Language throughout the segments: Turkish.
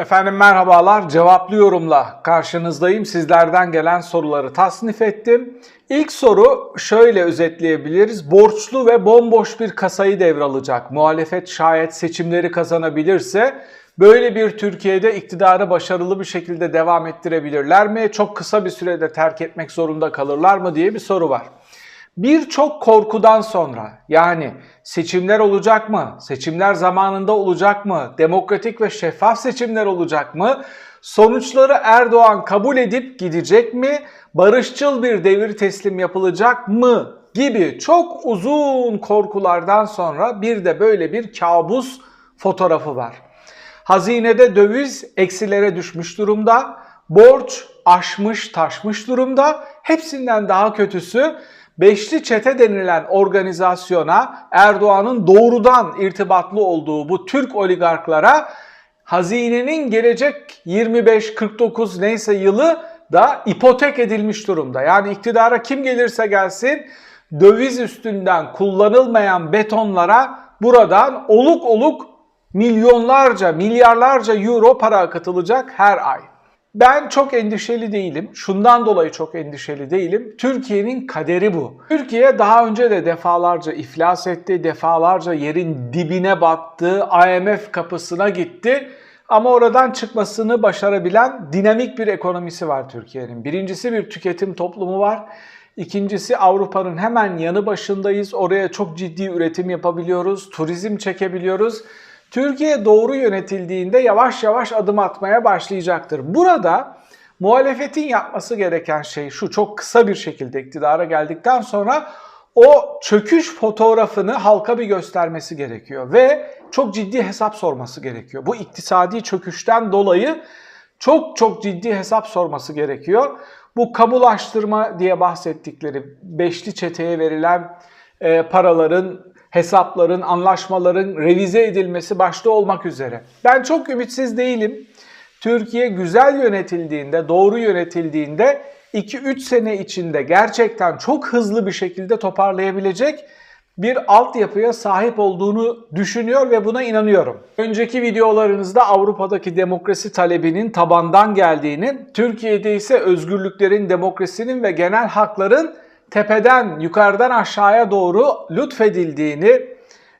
Efendim merhabalar. Cevaplı yorumla karşınızdayım. Sizlerden gelen soruları tasnif ettim. İlk soru şöyle özetleyebiliriz. Borçlu ve bomboş bir kasayı devralacak. Muhalefet şayet seçimleri kazanabilirse böyle bir Türkiye'de iktidarı başarılı bir şekilde devam ettirebilirler mi? Çok kısa bir sürede terk etmek zorunda kalırlar mı diye bir soru var. Birçok korkudan sonra yani seçimler olacak mı? Seçimler zamanında olacak mı? Demokratik ve şeffaf seçimler olacak mı? Sonuçları Erdoğan kabul edip gidecek mi? Barışçıl bir devir teslim yapılacak mı? Gibi çok uzun korkulardan sonra bir de böyle bir kabus fotoğrafı var. Hazinede döviz eksilere düşmüş durumda. Borç aşmış taşmış durumda. Hepsinden daha kötüsü Beşli Çete denilen organizasyona Erdoğan'ın doğrudan irtibatlı olduğu bu Türk oligarklara hazinenin gelecek 25-49 neyse yılı da ipotek edilmiş durumda. Yani iktidara kim gelirse gelsin döviz üstünden kullanılmayan betonlara buradan oluk oluk milyonlarca, milyarlarca euro para akıtılacak her ay. Ben çok endişeli değilim. Şundan dolayı çok endişeli değilim. Türkiye'nin kaderi bu. Türkiye daha önce de defalarca iflas etti, defalarca yerin dibine battı, IMF kapısına gitti. Ama oradan çıkmasını başarabilen dinamik bir ekonomisi var Türkiye'nin. Birincisi bir tüketim toplumu var. İkincisi Avrupa'nın hemen yanı başındayız. Oraya çok ciddi üretim yapabiliyoruz, turizm çekebiliyoruz. Türkiye doğru yönetildiğinde yavaş yavaş adım atmaya başlayacaktır. Burada muhalefetin yapması gereken şey şu çok kısa bir şekilde iktidara geldikten sonra o çöküş fotoğrafını halka bir göstermesi gerekiyor ve çok ciddi hesap sorması gerekiyor. Bu iktisadi çöküşten dolayı çok çok ciddi hesap sorması gerekiyor. Bu kamulaştırma diye bahsettikleri beşli çeteye verilen e, paraların hesapların, anlaşmaların revize edilmesi başta olmak üzere. Ben çok ümitsiz değilim. Türkiye güzel yönetildiğinde, doğru yönetildiğinde 2-3 sene içinde gerçekten çok hızlı bir şekilde toparlayabilecek bir altyapıya sahip olduğunu düşünüyor ve buna inanıyorum. Önceki videolarınızda Avrupa'daki demokrasi talebinin tabandan geldiğini, Türkiye'de ise özgürlüklerin, demokrasinin ve genel hakların tepeden yukarıdan aşağıya doğru lütfedildiğini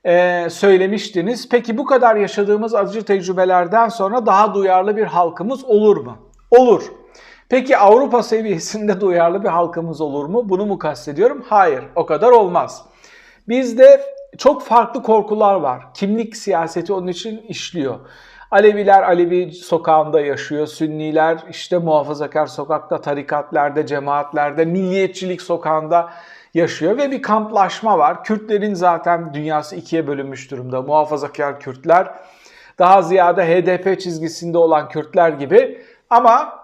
e, söylemiştiniz. Peki bu kadar yaşadığımız acı tecrübelerden sonra daha duyarlı bir halkımız olur mu? Olur. Peki Avrupa seviyesinde duyarlı bir halkımız olur mu? Bunu mu kastediyorum? Hayır, o kadar olmaz. Bizde çok farklı korkular var. Kimlik siyaseti onun için işliyor. Aleviler Alevi sokağında yaşıyor, Sünniler işte muhafazakar sokakta, tarikatlerde, cemaatlerde, milliyetçilik sokağında yaşıyor ve bir kamplaşma var. Kürtlerin zaten dünyası ikiye bölünmüş durumda. Muhafazakar Kürtler, daha ziyade HDP çizgisinde olan Kürtler gibi ama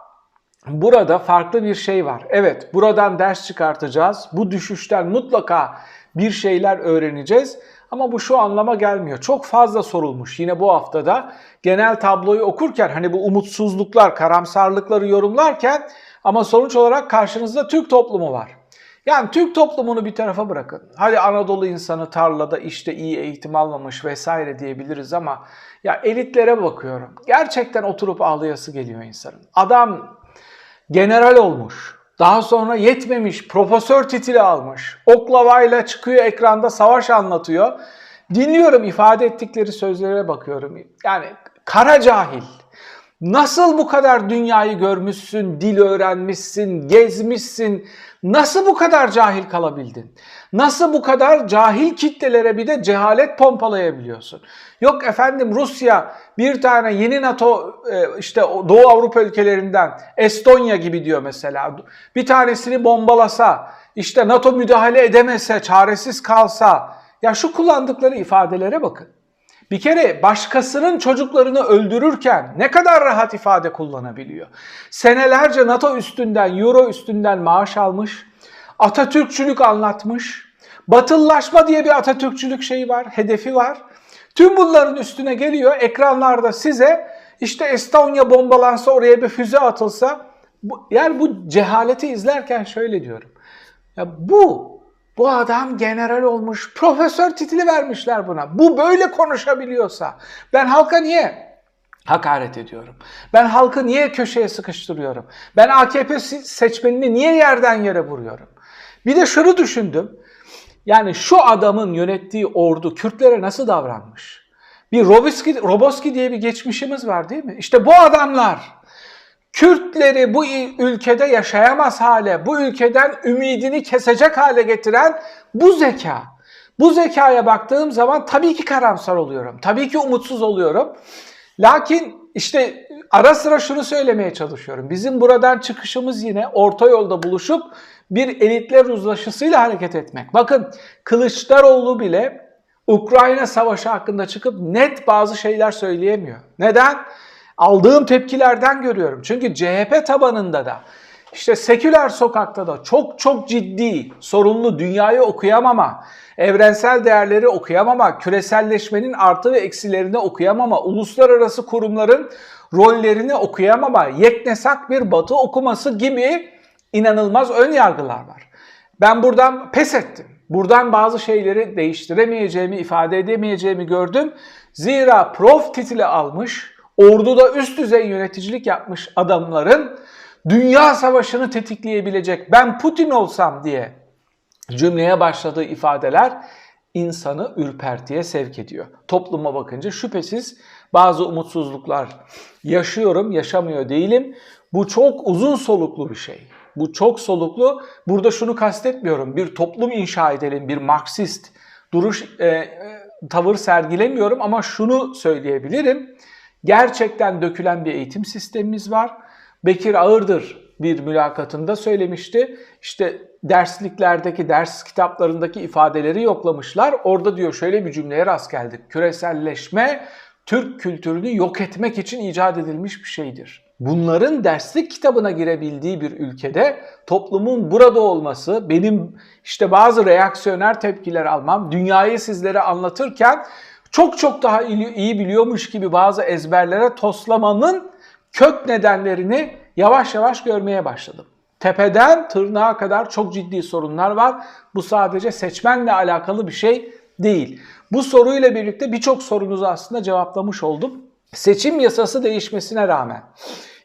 burada farklı bir şey var. Evet, buradan ders çıkartacağız. Bu düşüşten mutlaka bir şeyler öğreneceğiz. Ama bu şu anlama gelmiyor. Çok fazla sorulmuş yine bu haftada. Genel tabloyu okurken hani bu umutsuzluklar, karamsarlıkları yorumlarken ama sonuç olarak karşınızda Türk toplumu var. Yani Türk toplumunu bir tarafa bırakın. Hadi Anadolu insanı tarlada işte iyi eğitim almamış vesaire diyebiliriz ama ya elitlere bakıyorum. Gerçekten oturup ağlayası geliyor insanın. Adam general olmuş. Daha sonra yetmemiş, profesör titili almış. Oklavayla çıkıyor ekranda savaş anlatıyor. Dinliyorum ifade ettikleri sözlere bakıyorum. Yani kara cahil. Nasıl bu kadar dünyayı görmüşsün, dil öğrenmişsin, gezmişsin, nasıl bu kadar cahil kalabildin? Nasıl bu kadar cahil kitlelere bir de cehalet pompalayabiliyorsun? Yok efendim Rusya bir tane yeni NATO e, işte Doğu Avrupa ülkelerinden Estonya gibi diyor mesela. Bir tanesini bombalasa, işte NATO müdahale edemese, çaresiz kalsa. Ya şu kullandıkları ifadelere bakın. Bir kere başkasının çocuklarını öldürürken ne kadar rahat ifade kullanabiliyor. Senelerce NATO üstünden, Euro üstünden maaş almış, Atatürkçülük anlatmış, batıllaşma diye bir Atatürkçülük şeyi var, hedefi var. Tüm bunların üstüne geliyor ekranlarda size işte Estonya bombalansa oraya bir füze atılsa yani bu cehaleti izlerken şöyle diyorum. Ya bu bu adam general olmuş, profesör titili vermişler buna. Bu böyle konuşabiliyorsa ben halka niye hakaret ediyorum? Ben halkı niye köşeye sıkıştırıyorum? Ben AKP seçmenini niye yerden yere vuruyorum? Bir de şunu düşündüm. Yani şu adamın yönettiği ordu Kürtlere nasıl davranmış? Bir Roboski, Roboski diye bir geçmişimiz var değil mi? İşte bu adamlar Kürtleri bu ülkede yaşayamaz hale, bu ülkeden ümidini kesecek hale getiren bu zeka. Bu zekaya baktığım zaman tabii ki karamsar oluyorum. Tabii ki umutsuz oluyorum. Lakin işte ara sıra şunu söylemeye çalışıyorum. Bizim buradan çıkışımız yine orta yolda buluşup bir elitler uzlaşısıyla hareket etmek. Bakın Kılıçdaroğlu bile Ukrayna savaşı hakkında çıkıp net bazı şeyler söyleyemiyor. Neden? Aldığım tepkilerden görüyorum. Çünkü CHP tabanında da işte seküler sokakta da çok çok ciddi sorunlu dünyayı okuyamama, evrensel değerleri okuyamama, küreselleşmenin artı ve eksilerini okuyamama, uluslararası kurumların rollerini okuyamama, yeknesak bir batı okuması gibi inanılmaz ön yargılar var. Ben buradan pes ettim. Buradan bazı şeyleri değiştiremeyeceğimi, ifade edemeyeceğimi gördüm. Zira prof titili almış, orduda üst düzey yöneticilik yapmış adamların dünya savaşını tetikleyebilecek ben Putin olsam diye cümleye başladığı ifadeler insanı ürpertiye sevk ediyor. Topluma bakınca şüphesiz bazı umutsuzluklar yaşıyorum, yaşamıyor değilim. Bu çok uzun soluklu bir şey. Bu çok soluklu. Burada şunu kastetmiyorum. Bir toplum inşa edelim, bir Marksist duruş, e, e, tavır sergilemiyorum ama şunu söyleyebilirim. Gerçekten dökülen bir eğitim sistemimiz var. Bekir Ağırdır bir mülakatında söylemişti. İşte dersliklerdeki, ders kitaplarındaki ifadeleri yoklamışlar. Orada diyor şöyle bir cümleye rast geldik. Küreselleşme Türk kültürünü yok etmek için icat edilmiş bir şeydir. Bunların derslik kitabına girebildiği bir ülkede toplumun burada olması, benim işte bazı reaksiyoner tepkiler almam, dünyayı sizlere anlatırken çok çok daha iyi biliyormuş gibi bazı ezberlere toslamanın kök nedenlerini yavaş yavaş görmeye başladım. Tepeden tırnağa kadar çok ciddi sorunlar var. Bu sadece seçmenle alakalı bir şey değil. Bu soruyla birlikte birçok sorunuzu aslında cevaplamış oldum. Seçim yasası değişmesine rağmen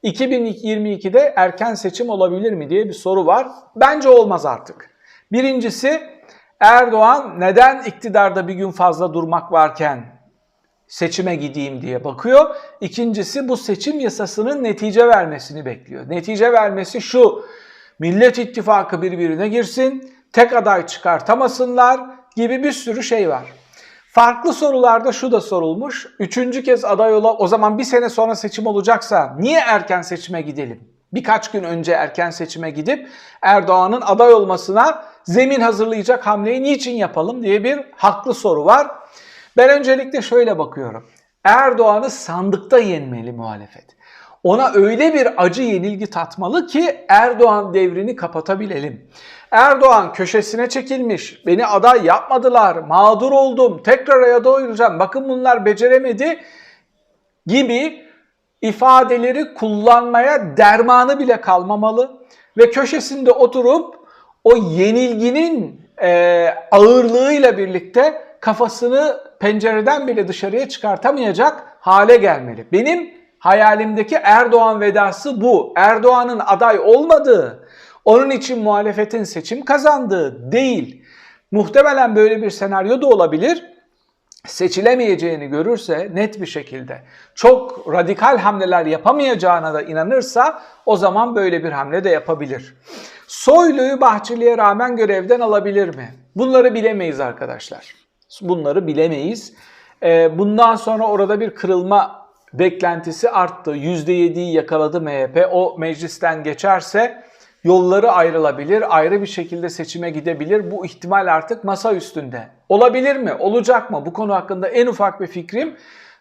2022'de erken seçim olabilir mi diye bir soru var. Bence olmaz artık. Birincisi Erdoğan neden iktidarda bir gün fazla durmak varken seçime gideyim diye bakıyor. İkincisi bu seçim yasasının netice vermesini bekliyor. Netice vermesi şu. Millet İttifakı birbirine girsin, tek aday çıkartamasınlar gibi bir sürü şey var. Farklı sorularda şu da sorulmuş. Üçüncü kez aday ola o zaman bir sene sonra seçim olacaksa niye erken seçime gidelim? Birkaç gün önce erken seçime gidip Erdoğan'ın aday olmasına zemin hazırlayacak hamleyi niçin yapalım diye bir haklı soru var. Ben öncelikle şöyle bakıyorum. Erdoğan'ı sandıkta yenmeli muhalefet. Ona öyle bir acı yenilgi tatmalı ki Erdoğan devrini kapatabilelim. Erdoğan köşesine çekilmiş, beni aday yapmadılar, mağdur oldum, tekrar ayada oylayacağım, bakın bunlar beceremedi gibi ifadeleri kullanmaya dermanı bile kalmamalı ve köşesinde oturup o yenilginin e, ağırlığıyla birlikte kafasını pencereden bile dışarıya çıkartamayacak hale gelmeli. Benim hayalimdeki Erdoğan vedası bu. Erdoğan'ın aday olmadığı, onun için muhalefetin seçim kazandığı değil. Muhtemelen böyle bir senaryo da olabilir. Seçilemeyeceğini görürse net bir şekilde çok radikal hamleler yapamayacağına da inanırsa o zaman böyle bir hamle de yapabilir. Soylu'yu Bahçeli'ye rağmen görevden alabilir mi? Bunları bilemeyiz arkadaşlar. Bunları bilemeyiz. Ee, bundan sonra orada bir kırılma beklentisi arttı. %7'yi yakaladı MHP. O meclisten geçerse yolları ayrılabilir, ayrı bir şekilde seçime gidebilir. Bu ihtimal artık masa üstünde. Olabilir mi? Olacak mı? Bu konu hakkında en ufak bir fikrim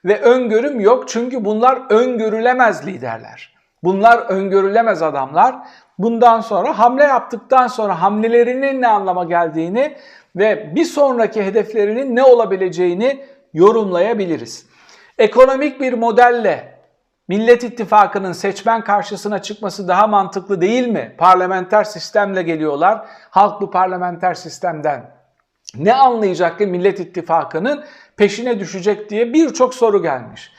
ve öngörüm yok. Çünkü bunlar öngörülemez liderler. Bunlar öngörülemez adamlar. Bundan sonra hamle yaptıktan sonra hamlelerinin ne anlama geldiğini ve bir sonraki hedeflerinin ne olabileceğini yorumlayabiliriz. Ekonomik bir modelle Millet İttifakı'nın seçmen karşısına çıkması daha mantıklı değil mi? Parlamenter sistemle geliyorlar. Halk bu parlamenter sistemden ne anlayacak ki Millet İttifakı'nın peşine düşecek diye birçok soru gelmiş.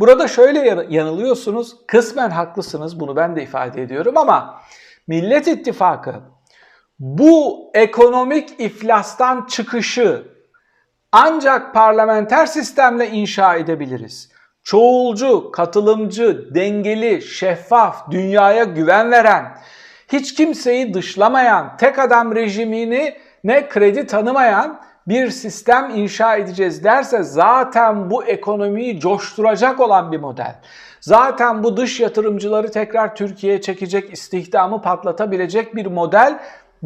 Burada şöyle yan- yanılıyorsunuz, kısmen haklısınız, bunu ben de ifade ediyorum ama Millet İttifakı bu ekonomik iflastan çıkışı ancak parlamenter sistemle inşa edebiliriz. Çoğulcu, katılımcı, dengeli, şeffaf, dünyaya güven veren, hiç kimseyi dışlamayan, tek adam rejimini ne kredi tanımayan bir sistem inşa edeceğiz derse zaten bu ekonomiyi coşturacak olan bir model. Zaten bu dış yatırımcıları tekrar Türkiye'ye çekecek, istihdamı patlatabilecek bir model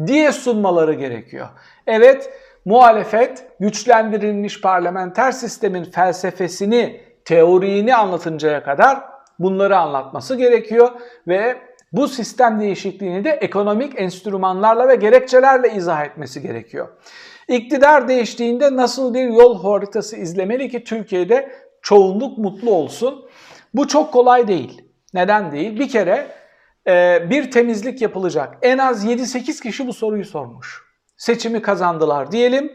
diye sunmaları gerekiyor. Evet, muhalefet güçlendirilmiş parlamenter sistemin felsefesini, teoriğini anlatıncaya kadar bunları anlatması gerekiyor ve bu sistem değişikliğini de ekonomik enstrümanlarla ve gerekçelerle izah etmesi gerekiyor. İktidar değiştiğinde nasıl bir yol haritası izlemeli ki Türkiye'de çoğunluk mutlu olsun? Bu çok kolay değil. Neden değil? Bir kere e, bir temizlik yapılacak. En az 7-8 kişi bu soruyu sormuş. Seçimi kazandılar diyelim.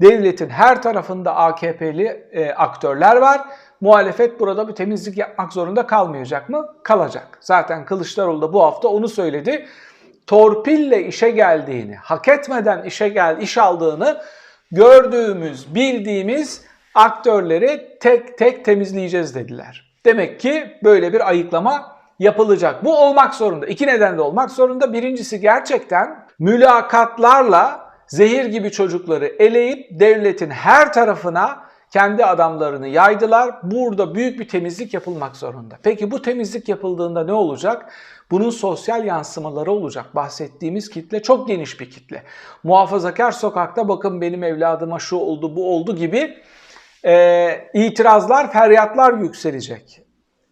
Devletin her tarafında AKP'li e, aktörler var. Muhalefet burada bir temizlik yapmak zorunda kalmayacak mı? Kalacak. Zaten Kılıçdaroğlu da bu hafta onu söyledi. Torpille işe geldiğini, hak etmeden işe gel, iş aldığını gördüğümüz, bildiğimiz aktörleri tek tek temizleyeceğiz dediler. Demek ki böyle bir ayıklama yapılacak. Bu olmak zorunda. İki nedenle olmak zorunda. Birincisi gerçekten mülakatlarla zehir gibi çocukları eleyip devletin her tarafına kendi adamlarını yaydılar. Burada büyük bir temizlik yapılmak zorunda. Peki bu temizlik yapıldığında ne olacak? Bunun sosyal yansımaları olacak. Bahsettiğimiz kitle çok geniş bir kitle. Muhafazakar sokakta bakın benim evladıma şu oldu bu oldu gibi e, itirazlar, feryatlar yükselecek.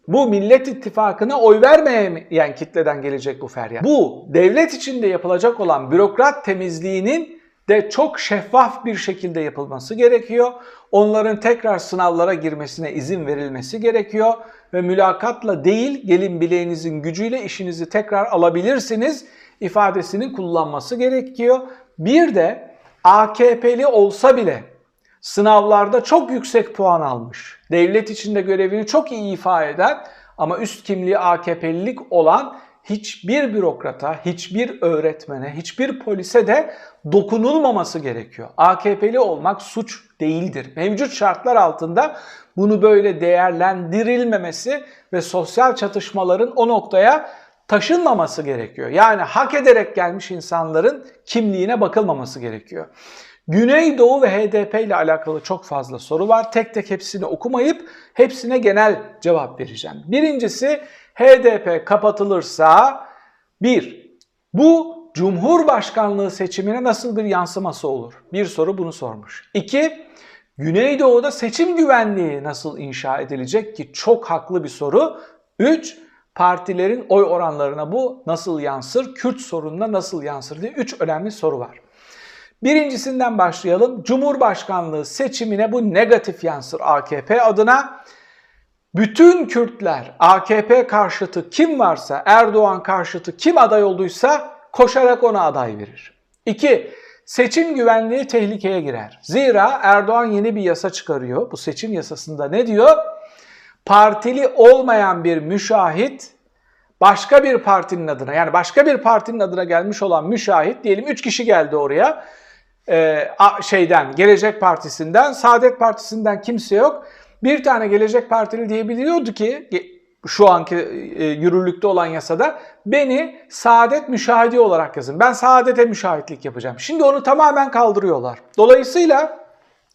Bu Millet İttifakı'na oy vermeyen kitleden gelecek bu feryat. Bu devlet içinde yapılacak olan bürokrat temizliğinin de çok şeffaf bir şekilde yapılması gerekiyor. Onların tekrar sınavlara girmesine izin verilmesi gerekiyor ve mülakatla değil gelin bileğinizin gücüyle işinizi tekrar alabilirsiniz ifadesinin kullanması gerekiyor. Bir de AKP'li olsa bile sınavlarda çok yüksek puan almış. Devlet içinde görevini çok iyi ifade eden ama üst kimliği AKP'lilik olan hiçbir bürokrata, hiçbir öğretmene, hiçbir polise de dokunulmaması gerekiyor. AKP'li olmak suç değildir. Mevcut şartlar altında bunu böyle değerlendirilmemesi ve sosyal çatışmaların o noktaya taşınmaması gerekiyor. Yani hak ederek gelmiş insanların kimliğine bakılmaması gerekiyor. Güneydoğu ve HDP ile alakalı çok fazla soru var. Tek tek hepsini okumayıp hepsine genel cevap vereceğim. Birincisi HDP kapatılırsa bir, bu Cumhurbaşkanlığı seçimine nasıl bir yansıması olur? Bir soru bunu sormuş. İki, Güneydoğu'da seçim güvenliği nasıl inşa edilecek ki çok haklı bir soru. Üç, partilerin oy oranlarına bu nasıl yansır? Kürt sorununa nasıl yansır diye üç önemli soru var. Birincisinden başlayalım. Cumhurbaşkanlığı seçimine bu negatif yansır AKP adına. Bütün Kürtler AKP karşıtı kim varsa, Erdoğan karşıtı kim aday olduysa koşarak ona aday verir. 2. Seçim güvenliği tehlikeye girer. Zira Erdoğan yeni bir yasa çıkarıyor. Bu seçim yasasında ne diyor? Partili olmayan bir müşahit başka bir partinin adına yani başka bir partinin adına gelmiş olan müşahit diyelim 3 kişi geldi oraya e, şeyden Gelecek Partisi'nden Saadet Partisi'nden kimse yok. Bir tane Gelecek Partili diyebiliyordu ki şu anki e, yürürlükte olan yasada beni saadet müşahidi olarak yazın. Ben saadete müşahitlik yapacağım. Şimdi onu tamamen kaldırıyorlar. Dolayısıyla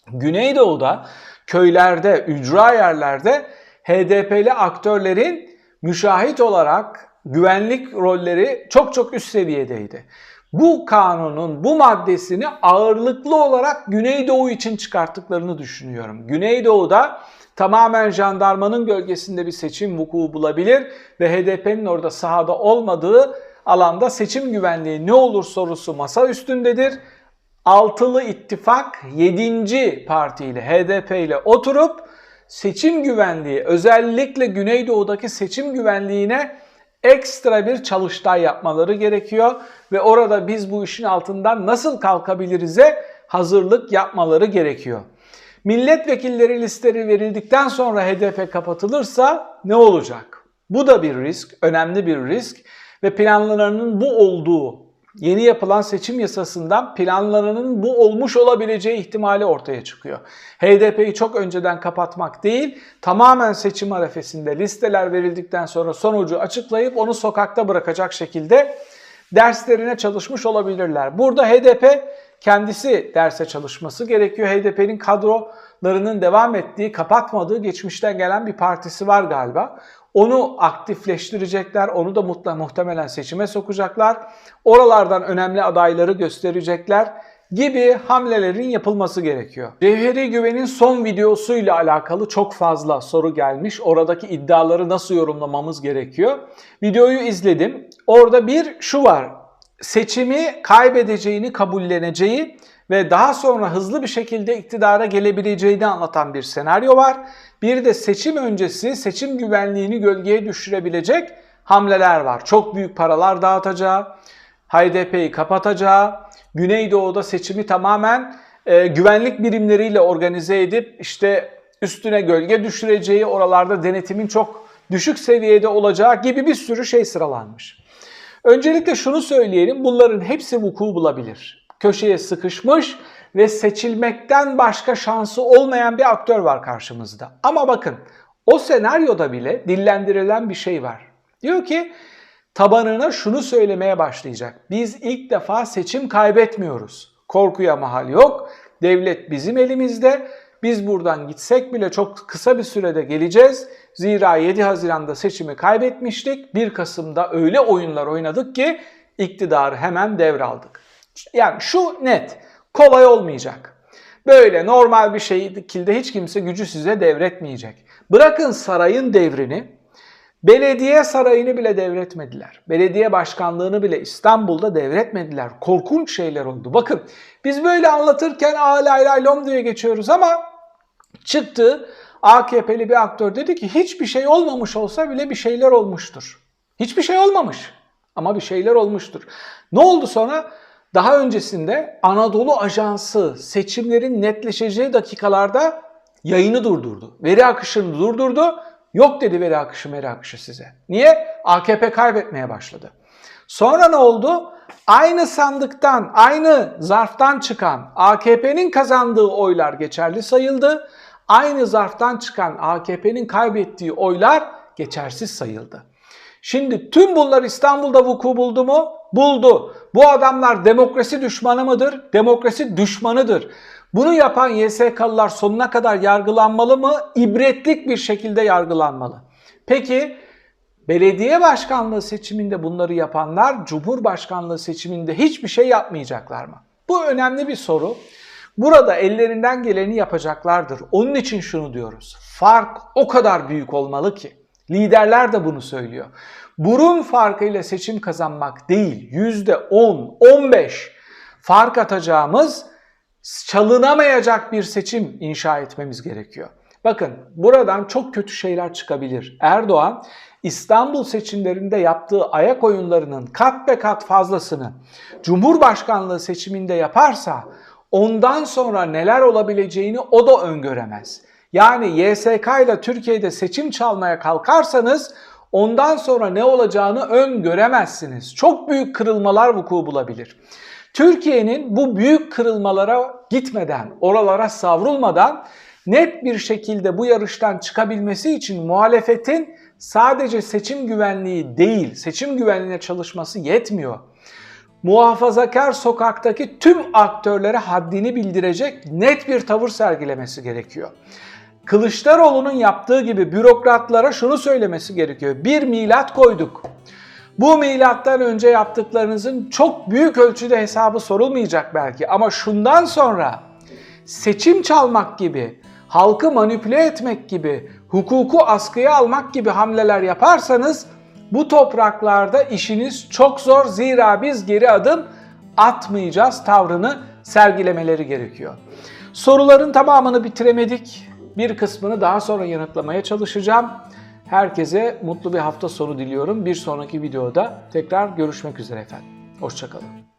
Güneydoğu'da, köylerde, ücra yerlerde HDP'li aktörlerin müşahit olarak güvenlik rolleri çok çok üst seviyedeydi. Bu kanunun bu maddesini ağırlıklı olarak Güneydoğu için çıkarttıklarını düşünüyorum. Güneydoğu'da tamamen jandarmanın gölgesinde bir seçim vuku bulabilir ve HDP'nin orada sahada olmadığı alanda seçim güvenliği ne olur sorusu masa üstündedir. Altılı ittifak 7. partiyle HDP ile oturup seçim güvenliği özellikle Güneydoğu'daki seçim güvenliğine ekstra bir çalıştay yapmaları gerekiyor ve orada biz bu işin altından nasıl kalkabiliriz'e hazırlık yapmaları gerekiyor. Milletvekilleri listeleri verildikten sonra HDP kapatılırsa ne olacak? Bu da bir risk, önemli bir risk ve planlarının bu olduğu yeni yapılan seçim yasasından planlarının bu olmuş olabileceği ihtimali ortaya çıkıyor. HDP'yi çok önceden kapatmak değil, tamamen seçim arefesinde listeler verildikten sonra sonucu açıklayıp onu sokakta bırakacak şekilde derslerine çalışmış olabilirler. Burada HDP kendisi derse çalışması gerekiyor. HDP'nin kadrolarının devam ettiği, kapatmadığı geçmişten gelen bir partisi var galiba. Onu aktifleştirecekler, onu da mutla, muhtemelen seçime sokacaklar. Oralardan önemli adayları gösterecekler gibi hamlelerin yapılması gerekiyor. Cevheri Güven'in son videosuyla alakalı çok fazla soru gelmiş. Oradaki iddiaları nasıl yorumlamamız gerekiyor? Videoyu izledim. Orada bir şu var. Seçimi kaybedeceğini kabulleneceği ve daha sonra hızlı bir şekilde iktidara gelebileceğini anlatan bir senaryo var. Bir de seçim öncesi seçim güvenliğini gölgeye düşürebilecek hamleler var. Çok büyük paralar dağıtacağı, HDP'yi kapatacağı, Güneydoğu'da seçimi tamamen e, güvenlik birimleriyle organize edip işte üstüne gölge düşüreceği, oralarda denetimin çok düşük seviyede olacağı gibi bir sürü şey sıralanmış. Öncelikle şunu söyleyelim, bunların hepsi vuku bulabilir. Köşeye sıkışmış ve seçilmekten başka şansı olmayan bir aktör var karşımızda. Ama bakın o senaryoda bile dillendirilen bir şey var. Diyor ki tabanına şunu söylemeye başlayacak. Biz ilk defa seçim kaybetmiyoruz. Korkuya mahal yok. Devlet bizim elimizde. Biz buradan gitsek bile çok kısa bir sürede geleceğiz. Zira 7 Haziran'da seçimi kaybetmiştik. 1 Kasım'da öyle oyunlar oynadık ki iktidarı hemen devraldık. Yani şu net, kolay olmayacak. Böyle normal bir şekilde hiç kimse gücü size devretmeyecek. Bırakın sarayın devrini, belediye sarayını bile devretmediler. Belediye başkanlığını bile İstanbul'da devretmediler. Korkunç şeyler oldu. Bakın biz böyle anlatırken aa lay lay lom diye geçiyoruz ama çıktı AKP'li bir aktör dedi ki hiçbir şey olmamış olsa bile bir şeyler olmuştur. Hiçbir şey olmamış ama bir şeyler olmuştur. Ne oldu sonra? Daha öncesinde Anadolu Ajansı seçimlerin netleşeceği dakikalarda yayını durdurdu. Veri akışını durdurdu. Yok dedi veri akışı veri akışı size. Niye? AKP kaybetmeye başladı. Sonra ne oldu? Aynı sandıktan, aynı zarftan çıkan AKP'nin kazandığı oylar geçerli sayıldı. Aynı zarftan çıkan AKP'nin kaybettiği oylar geçersiz sayıldı. Şimdi tüm bunlar İstanbul'da vuku buldu mu? Buldu. Bu adamlar demokrasi düşmanı mıdır? Demokrasi düşmanıdır. Bunu yapan YSK'lılar sonuna kadar yargılanmalı mı? İbretlik bir şekilde yargılanmalı. Peki belediye başkanlığı seçiminde bunları yapanlar cumhurbaşkanlığı seçiminde hiçbir şey yapmayacaklar mı? Bu önemli bir soru. Burada ellerinden geleni yapacaklardır. Onun için şunu diyoruz. Fark o kadar büyük olmalı ki. Liderler de bunu söylüyor. Burun farkıyla seçim kazanmak değil, %10, 15 fark atacağımız çalınamayacak bir seçim inşa etmemiz gerekiyor. Bakın buradan çok kötü şeyler çıkabilir. Erdoğan İstanbul seçimlerinde yaptığı ayak oyunlarının kat be kat fazlasını Cumhurbaşkanlığı seçiminde yaparsa ondan sonra neler olabileceğini o da öngöremez. Yani YSK ile Türkiye'de seçim çalmaya kalkarsanız ondan sonra ne olacağını öngöremezsiniz. Çok büyük kırılmalar vuku bulabilir. Türkiye'nin bu büyük kırılmalara gitmeden, oralara savrulmadan net bir şekilde bu yarıştan çıkabilmesi için muhalefetin sadece seçim güvenliği değil, seçim güvenliğine çalışması yetmiyor. Muhafazakar sokaktaki tüm aktörlere haddini bildirecek net bir tavır sergilemesi gerekiyor. Kılıçdaroğlu'nun yaptığı gibi bürokratlara şunu söylemesi gerekiyor. Bir milat koyduk. Bu milattan önce yaptıklarınızın çok büyük ölçüde hesabı sorulmayacak belki ama şundan sonra seçim çalmak gibi, halkı manipüle etmek gibi, hukuku askıya almak gibi hamleler yaparsanız bu topraklarda işiniz çok zor zira biz geri adım atmayacağız tavrını sergilemeleri gerekiyor. Soruların tamamını bitiremedik. Bir kısmını daha sonra yanıtlamaya çalışacağım. Herkese mutlu bir hafta sonu diliyorum. Bir sonraki videoda tekrar görüşmek üzere efendim. Hoşçakalın.